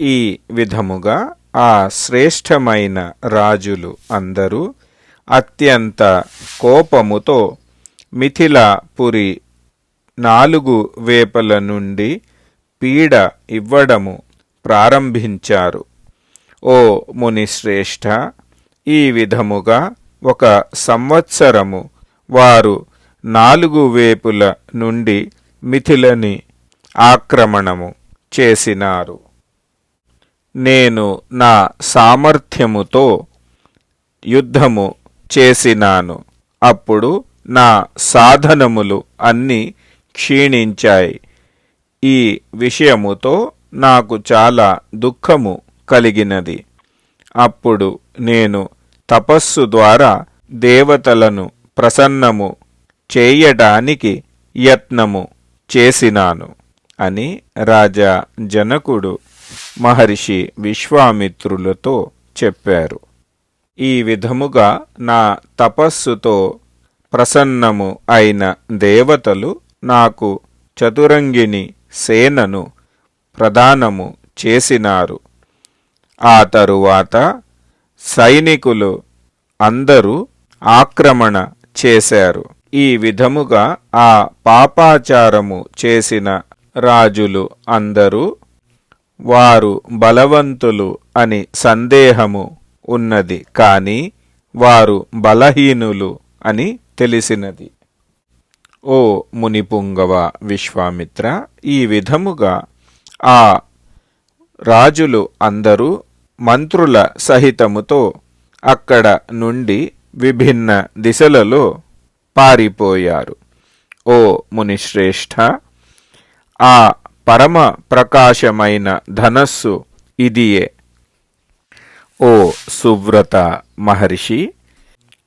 ఈ విధముగా ఆ శ్రేష్టమైన రాజులు అందరూ అత్యంత కోపముతో మిథిలాపురి నాలుగు వేపల నుండి పీడ ఇవ్వడము ప్రారంభించారు. ఓ మునిశ్రేష్ఠ ఈ విధముగా ఒక సంవత్సరము వారు నాలుగు వేపుల నుండి మిథిలని ఆక్రమణము చేసినారు. నేను నా సామర్థ్యముతో యుద్ధము చేసినాను. అప్పుడు నా సాధనములు అన్నీ క్షీణించాయి. ఈ విషయముతో నాకు చాలా దుఃఖము కలిగినది. అప్పుడు నేను తపస్సు ద్వారా దేవతలను ప్రసన్నము చేయడానికి యత్నము చేసినాను అని రాజా జనకుడు మహర్షి విశ్వామిత్రులతో చెప్పారు. ఈ విధముగా నా తపస్సుతో ప్రసన్నము అయిన దేవతలు నాకు చతురంగిని సేనను ప్రదానము చేసినారు. ఆ తరువాత సైనికులు అందరూ ఆక్రమణ చేశారు. ఈ విధముగా ఆ పాపాచారము చేసిన రాజులు అందరూ వారు బలవంతులు అని సందేహము ఉన్నది కాని వారు బలహీనులు అని తెలిసినది. ఓ మునిపుంగవ విశ్వామిత్ర ఈ విధముగా ఆ రాజులు అందరూ మంత్రుల సహితముతో అక్కడ నుండి విభిన్న దిశలలో పారిపోయారు. ఓ మునిశ్రేష్ఠ ఆ పరమ ప్రకాశమైన ధనస్సు ఇదియే. ఓ సువ్రత మహర్షి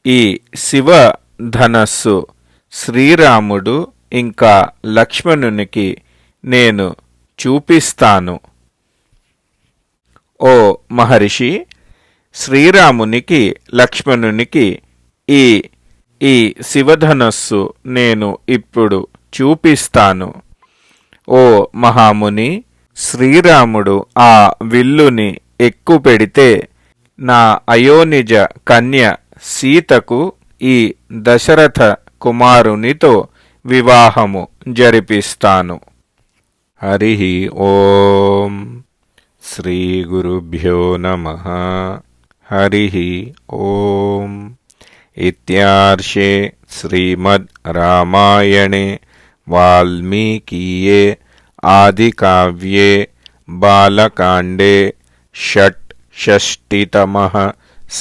ఈ శివ ధనస్సు శ్రీరాముడు ఇంకా లక్ష్మణునికి నేను చూపిస్తాను. ఓ మహర్షి శ్రీరామునికి లక్ష్మణునికి ఈ ఈ శివధనస్సు నేను ఇప్పుడు చూపిస్తాను. ఓ మహాముని శ్రీరాముడు ఆ విల్లుని ఎక్కుపెడితే నా అయోనిజ కన్య సీతకు ఈ దశరథ కుమారునితో వివాహము జరిపిస్తాను. హరి ఓం. శ్రీ గురుభ్యో నమ. హరి ఓం. ఇత్యార్షే శ్రీమద్ రామాయణే. वाल्मीकिये आदि काव्ये बालकांडे षट् षष्टितमः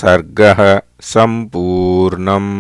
सर्गः सम्पूर्णम्